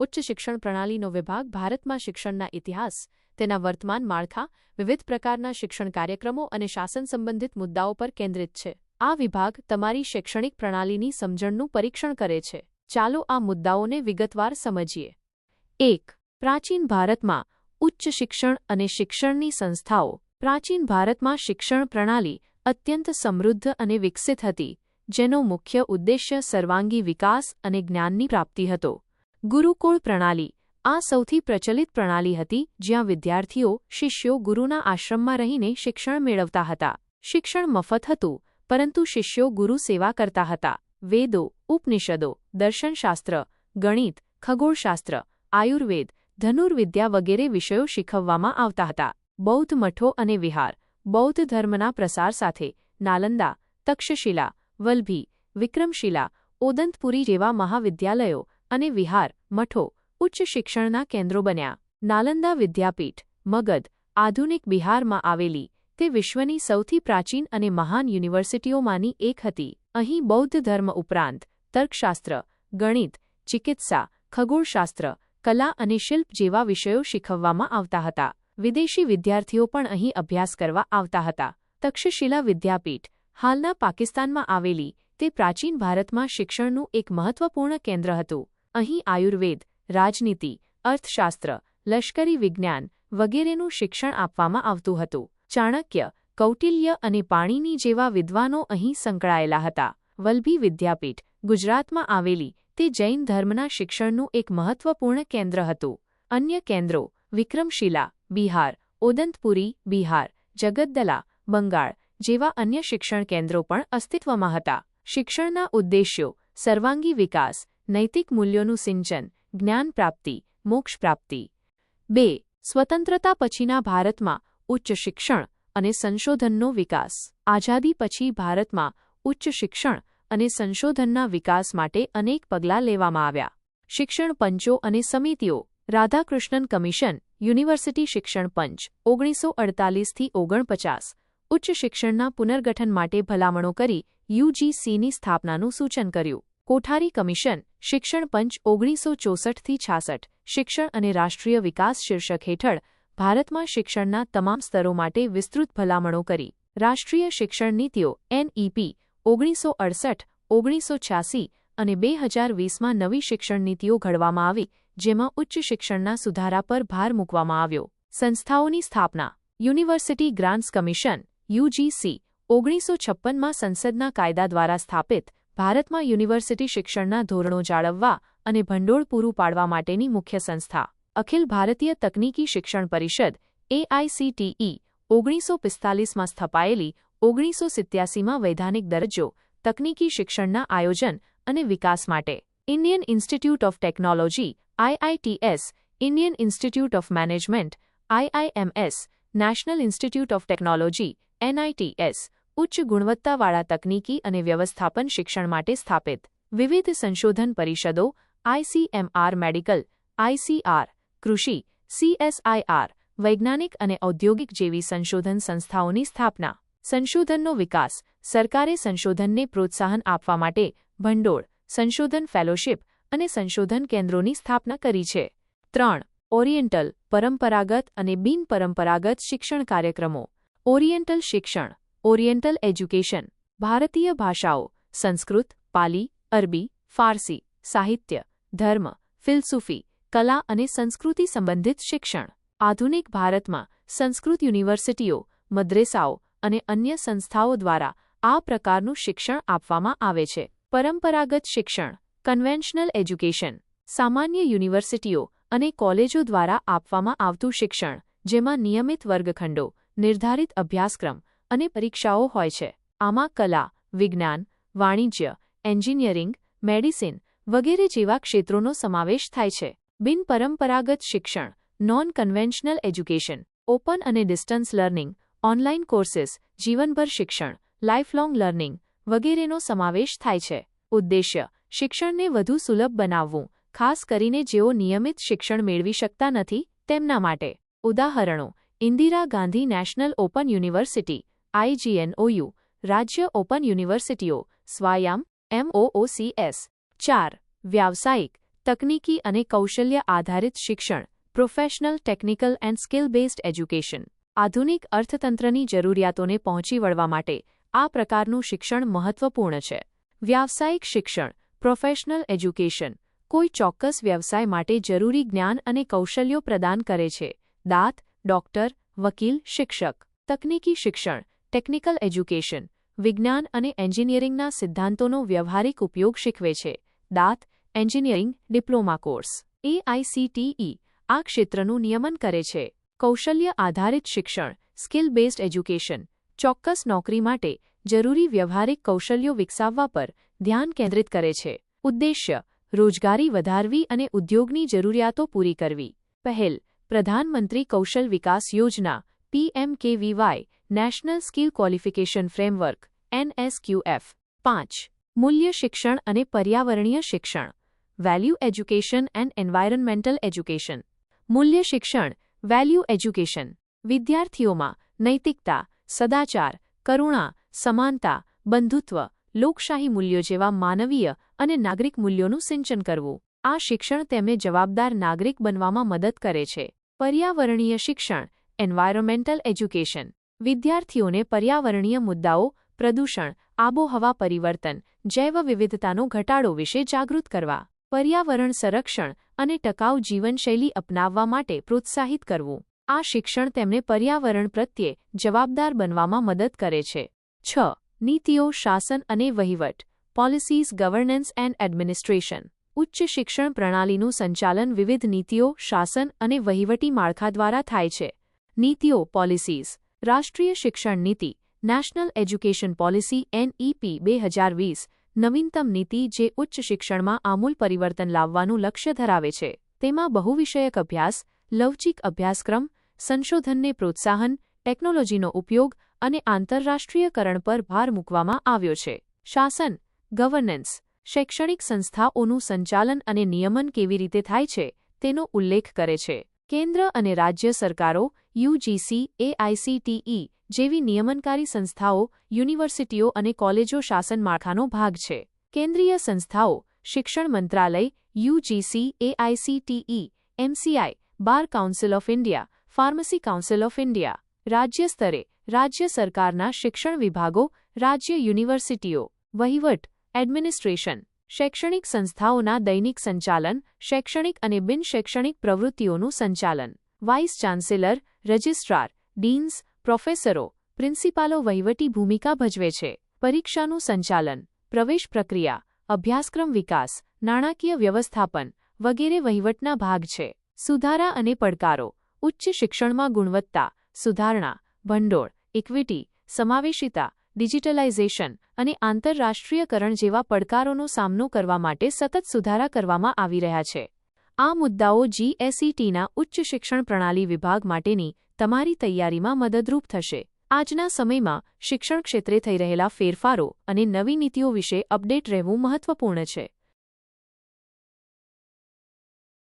ઉચ્ચ શિક્ષણ પ્રણાલીનો વિભાગ ભારતમાં શિક્ષણના ઇતિહાસ, તેના વર્તમાન માળખા, વિવિધ પ્રકારના શિક્ષણ કાર્યક્રમો અને શાસન સંબંધિત મુદ્દાઓ પર કેન્દ્રિત છે. આ વિભાગ તમારી શૈક્ષણિક પ્રણાલીની સમજણનું પરીક્ષણ કરે છે. ચાલો આ મુદ્દાઓને વિગતવાર સમજીએ. એક, પ્રાચીન ભારતમાં ઉચ્ચ શિક્ષણ અને શિક્ષણની સંસ્થાઓ. પ્રાચીન ભારતમાં શિક્ષણ પ્રણાલી અત્યંત સમૃદ્ધ અને વિકસિત હતી, જેનો મુખ્ય ઉદ્દેશ્ય સર્વાંગી વિકાસ અને જ્ઞાનની પ્રાપ્તિ હતો. ગુરુકુળ પ્રણાલી. આ સૌથી પ્રચલિત પ્રણાલી હતી, જ્યાં વિદ્યાર્થીઓ, શિષ્યો ગુરુના આશ્રમમાં રહીને શિક્ષણ મેળવતા હતા. શિક્ષણ મફત હતું, પરંતુ શિષ્યો ગુરુ સેવા કરતા હતા. વેદો, ઉપનિષદો, દર્શનશાસ્ત્ર, ગણિત, ખગોળશાસ્ત્ર, આયુર્વેદ, ધનુર્વિદ્યા વગેરે વિષયો શીખવવામાં આવતા હતા. બૌદ્ધ મઠો અને વિહાર, બૌદ્ધ ધર્મના પ્રસાર સાથે, નાલંદા, તક્ષશિલા, વલ્ભી, વિક્રમશિલા, ઓદંતપુરી જેવા મહાવિદ્યાલયો અને વિહાર, મઠો, ઉચ્ચ શિક્ષણના કેન્દ્રો બન્યા. નાલંદા વિદ્યાપીઠ, મગધ, આધુનિક બિહારમાં આવેલી, તે વિશ્વની સૌથી પ્રાચીન અને મહાન યુનિવર્સિટીઓમાંની એક હતી. અહીં બૌદ્ધ ધર્મ ઉપરાંત, તર્કશાસ્ત્ર, ગણિત, ચિકિત્સા, ખગોળશાસ્ત્ર, કલા અને શિલ્પ જેવા વિષયો શીખવવામાં આવતા હતા. વિદેશી વિદ્યાર્થીઓ પણ અહીં અભ્યાસ કરવા આવતા હતા. તક્ષશિલા વિદ્યાપીઠ, હાલના પાકિસ્તાનમાં આવેલી, તે પ્રાચીન ભારતમાં શિક્ષણનું એક મહત્વપૂર્ણ કેન્દ્ર હતું. અહીં આયુર્વેદ, રાજનીતિ, અર્થશાસ્ત્ર, લશ્કરી વિજ્ઞાન વગેરેનું શિક્ષણ આપવામાં આવતું હતું. ચાણક્ય, કૌટિલ્ય અને પાણીની જેવા વિદ્વાનો અહીં સંકળાયેલા હતા. વલ્ભી વિદ્યાપીઠ, ગુજરાતમાં આવેલી, તે જૈન ધર્મના શિક્ષણનું એક મહત્વપૂર્ણ કેન્દ્ર હતું. અન્ય કેન્દ્રો, વિક્રમશિલા, બિહાર, ઓદંતપુરી, બિહાર, જગદ્દલા, બંગાળ જેવા અન્ય શિક્ષણ કેન્દ્રો પણ અસ્તિત્વમાં હતા. શિક્ષણના ઉદ્દેશ્યો, સર્વાંગી વિકાસ નૈતિક મૂલ્યોનું સિંચન, જ્ઞાન પ્રાપ્તિ, મોક્ષ પ્રાપ્તિ. બે, સ્વતંત્રતા પછીના ભારતમાં ઉચ્ચ શિક્ષણ અને સંશોધનનો વિકાસ. આઝાદી પછી ભારતમાં ઉચ્ચ શિક્ષણ અને સંશોધનના વિકાસ માટે અનેક પગલાં લેવામાં આવ્યા. શિક્ષણ પંચો અને સમિતિઓ. રાધાકૃષ્ણન કમિશન, યુનિવર્સિટી શિક્ષણ પંચ, ઓગણીસો અડતાલીસથી ઓગણપચાસ. ઉચ્ચ શિક્ષણના પુનર્ગઠન માટે ભલામણો કરી યુજીસીની સ્થાપનાનું સૂચન કર્યું. કોઠારી કમિશન શિક્ષણ પંચ ઓગણીસો ચોસઠથી છાસઠ, શિક્ષણ અને રાષ્ટ્રીય વિકાસ શીર્ષક હેઠળ ભારતમાં શિક્ષણના તમામ સ્તરો માટે વિસ્તૃત ભલામણો કરી. રાષ્ટ્રીય શિક્ષણ નીતિઓ એનઈપી ઓગણીસો અડસઠ, ઓગણીસો છ્યાસી અને બે હજાર વીસમાં નવી શિક્ષણ નીતિઓ ઘડવામાં આવી, જેમાં ઉચ્ચ શિક્ષણના સુધારા પર ભાર મૂકવામાં આવ્યો. સંસ્થાઓની સ્થાપના. યુનિવર્સિટી ગ્રાન્ટ્સ કમિશન યુજીસી ઓગણીસો છપ્પનમાં સંસદના કાયદા દ્વારા સ્થાપિત ભારતમાં યુનિવર્સિટી શિક્ષણના ધોરણો જાળવવા અને ભંડોળ પૂરું પાડવા માટેની મુખ્ય સંસ્થા. અખિલ ભારતીય તકનીકી શિક્ષણ પરિષદ એઆઈસીટીઈ ઓગણીસો પિસ્તાલીસમાં સ્થપાયેલી, ઓગણીસો સિત્યાસીમાં વૈધાનિક દરજ્જો, તકનીકી શિક્ષણના આયોજન અને વિકાસ માટે. Indian institute of technology IITs Indian institute of management IIMs national institute of technology NITs ઉચ્ચ ગુણવત્તાવાળા તકનીકી અને વ્યવસ્થાપન શિક્ષણ માટે સ્થાપિત વિવિધ સંશોધન પરિષદો આઈસીએમઆર મેડિકલ આઈસીઆર કૃષિ સીએસઆઈઆર વૈજ્ઞાનિક અને ઔદ્યોગિક જેવી સંશોધન સંસ્થાઓની સ્થાપના. સંશોધનનો વિકાસ સરકારે સંશોધનને પ્રોત્સાહન આપવા માટે ભંડોળ, સંશોધન ફેલોશિપ અને સંશોધન કેન્દ્રોની સ્થાપના કરી છે. ત્રણ, ઓરિએન્ટલ, પરંપરાગત અને બિનપરંપરાગત શિક્ષણ કાર્યક્રમો. ઓરિએન્ટલ શિક્ષણ ઓરિએન્ટલ એજ્યુકેશન, ભારતીય ભાષાઓ, સંસ્કૃત, પાલી, અરબી, ફારસી, સાહિત્ય, ધર્મ, ફિલસૂફી, કલા અને સંસ્કૃતિ સંબંધિત શિક્ષણ, આધુનિક ભારતમાં સંસ્કૃત યુનિવર્સિટીઓ, મદ્રેસાઓ અને અન્ય સંસ્થાઓ દ્વારા આ પ્રકારનું શિક્ષણ આપવામાં આવે છે. પરંપરાગત શિક્ષણ, કન્વેન્શનલ એજ્યુકેશન, સામાન્ય યુનિવર્સિટીઓ અને કોલેજો દ્વારા આપવામાં આવતું શિક્ષણ, જેમાં નિયમિત વર્ગખંડો, નિર્ધારિત અભ્યાસક્રમ અને પરીક્ષાઓ હોય છે. આમાં કલા, વિજ્ઞાન, વાણિજ્ય, એન્જિનિયરિંગ, મેડિસિન વગેરે જેવા ક્ષેત્રોનો સમાવેશ થાય છે. બિનપરંપરાગત શિક્ષણ નોન કન્વેન્શનલ એજ્યુકેશન, ઓપન અને ડિસ્ટન્સ લર્નિંગ ઓનલાઇન કોર્સિસ, જીવનભર શિક્ષણ લાઇફલોંગ લર્નિંગ વગેરેનો સમાવેશ થાય છે. ઉદ્દેશ્ય, શિક્ષણને વધુ સુલભ બનાવવું, ખાસ કરીને જેઓ નિયમિત શિક્ષણ મેળવી શકતા નથી તેમના માટે. ઉદાહરણો, Indira Gandhi national open university IGNOU રાજ્ય ઓપન યુનિવર્સિટીઓ, સ્વાયામ એમઓઓસીએસ ચાર, વ્યાવસાયિક, તકનીકી અને કૌશલ્ય આધારિત શિક્ષણ, professional technical and skill based education. આધુનિક અર્થતંત્રની જરૂરિયાતોને પહોંચી વળવા માટે આ પ્રકારનું શિક્ષણ મહત્વપૂર્ણ છે. વ્યાવસાયિક શિક્ષણ, પ્રોફેશનલ એજ્યુકેશન, કોઈ ચોક્કસ વ્યવસાય માટે જરૂરી જ્ઞાન અને કૌશલ્યો પ્રદાન કરે છે. દાંત, ડોક્ટર, વકીલ, શિક્ષક. તકનીકી શિક્ષણ ટેકનિકલ એજ્યુકેશન, વિજ્ઞાન અને એન્જિનિયરિંગના સિદ્ધાંતોનો વ્યવહારિક ઉપયોગ શીખવે છે. દાંત, એન્જિનિયરિંગ, ડિપ્લોમા કોર્સ. એઆઈસીટીઈ આ ક્ષેત્રનું નિયમન કરે છે. કૌશલ્ય આધારિત શિક્ષણ સ્કિલ બેઝડ એજ્યુકેશન, ચોક્કસ નોકરી માટે જરૂરી વ્યવહારિક કૌશલ્યો વિકસાવવા પર ધ્યાન કેન્દ્રિત કરે છે. ઉદ્દેશ્ય, રોજગારી વધારવી અને ઉદ્યોગની જરૂરિયાતો પૂરી કરવી. પહેલ, પ્રધાનમંત્રી કૌશલ વિકાસ યોજના, PMKVY national skill qualification framework, NSQF. પાંચ, મૂલ્ય શિક્ષણ અને પર્યાવરણીય શિક્ષણ, value education and environmental education. મૂલ્ય શિક્ષણ, વેલ્યુ એજ્યુકેશન. વિદ્યાર્થીઓમાં નૈતિકતા, સદાચાર, કરુણા, સમાનતા, બંધુત્વ, લોકશાહી મૂલ્યો જેવા માનવીય અને નાગરિક મૂલ્યોનું સિંચન કરવું. આ શિક્ષણ તેમને જવાબદાર નાગરિક બનવામાં મદદ કરે છે. પર્યાવરણીય શિક્ષણ, એન્વાયરોમેન્ટલ એજ્યુકેશન. વિદ્યાર્થીઓને પર્યાવરણીય મુદ્દાઓ, પ્રદૂષણ, આબોહવા પરિવર્તન, જૈવ વિવિધતાનો ઘટાડો વિશે જાગૃત કરવા, પર્યાવરણ સંરક્ષણ અને ટકાઉ જીવનશૈલી અપનાવવા માટે પ્રોત્સાહિત કરવું. આ શિક્ષણ તેમને પર્યાવરણ પ્રત્યે જવાબદાર બનવામાં મદદ કરે છે. છ. નીતિઓ, શાસન અને વહીવટ પોલિસીઝ ગવર્નન્સ એન્ડ એડમિનિસ્ટ્રેશન ઉચ્ચ શિક્ષણ પ્રણાલીનું સંચાલન વિવિધ નીતિઓ, શાસન અને વહીવટી માળખા દ્વારા થાય છે. નીતિઓ પોલિસીઝ રાષ્ટ્રીય શિક્ષણ નીતિ, નેશનલ એજ્યુકેશન પોલિસી એનઈપી બે હજાર વીસ, નવીનતમ નીતિ જે ઉચ્ચ શિક્ષણમાં આમૂલ પરિવર્તન લાવવાનું લક્ષ્ય ધરાવે છે. તેમાં બહુવિષયક અભ્યાસ, લવચિક અભ્યાસક્રમ, સંશોધનને પ્રોત્સાહન, ટેકનોલોજીનો ઉપયોગ અને આંતરરાષ્ટ્રીયકરણ પર ભાર મૂકવામાં આવ્યો છે. શાસન, ગવર્નન્સ, શૈક્ષણિક સંસ્થાઓનું સંચાલન અને નિયમન કેવી રીતે થાય છે, તેનો ઉલ્લેખ કરે છે. કેન્દ્ર અને રાજ્ય સરકારો યુજીસી એઆઈસીટીઈ જેવી નિયમનકારી સંસ્થાઓ, યુનિવર્સિટીઓ અને કોલેજો શાસન માળખાનો ભાગ છે. કેન્દ્રીય સંસ્થાઓ, શિક્ષણ મંત્રાલય, UGC AICTE MCI, bar council of India, pharmacy council of India, રાજ્ય સ્તરે, રાજ્ય સરકારના શિક્ષણ વિભાગો, રાજ્ય યુનિવર્સિટીઓ, વહીવટ, એડમિનિસ્ટ્રેશન, શૈક્ષણિક સંસ્થાઓના દૈનિક સંચાલન, શૈક્ષણિક અને બિનશૈક્ષણિક પ્રવૃત્તિઓનું સંચાલન. વાઇસ ચાન્સેલર, રજિસ્ટ્રાર, ડીન્સ, પ્રોફેસરો, પ્રિન્સિપાલો વહીવટી ભૂમિકા ભજવે છે. પરીક્ષાનું સંચાલન, પ્રવેશ પ્રક્રિયા, અભ્યાસક્રમ વિકાસ, નાણાકીય વ્યવસ્થાપન વગેરે વહીવટના ભાગ છે. સુધારા અને પડકારો, ઉચ્ચ શિક્ષણમાં ગુણવત્તા, સુધારણા, ભંડોળ, ઇક્વિટી, સમાવેશિતા, ડિજિટલાઇઝેશન અને આંતરરાષ્ટ્રીયકરણ જેવા પડકારોનો સામનો કરવા માટે સતત સુધારા કરવામાં આવી રહ્યા છે. આ મુદ્દાઓ જીએસઈટીના ઉચ્ચ શિક્ષણ પ્રણાલી વિભાગ માટેની તમારી તૈયારીમાં મદદરૂપ થશે. આજના સમયમાં શિક્ષણ ક્ષેત્રે થઈ રહેલા ફેરફારો અને નવી નીતિઓ વિશે અપડેટ રહેવું મહત્વપૂર્ણ છે.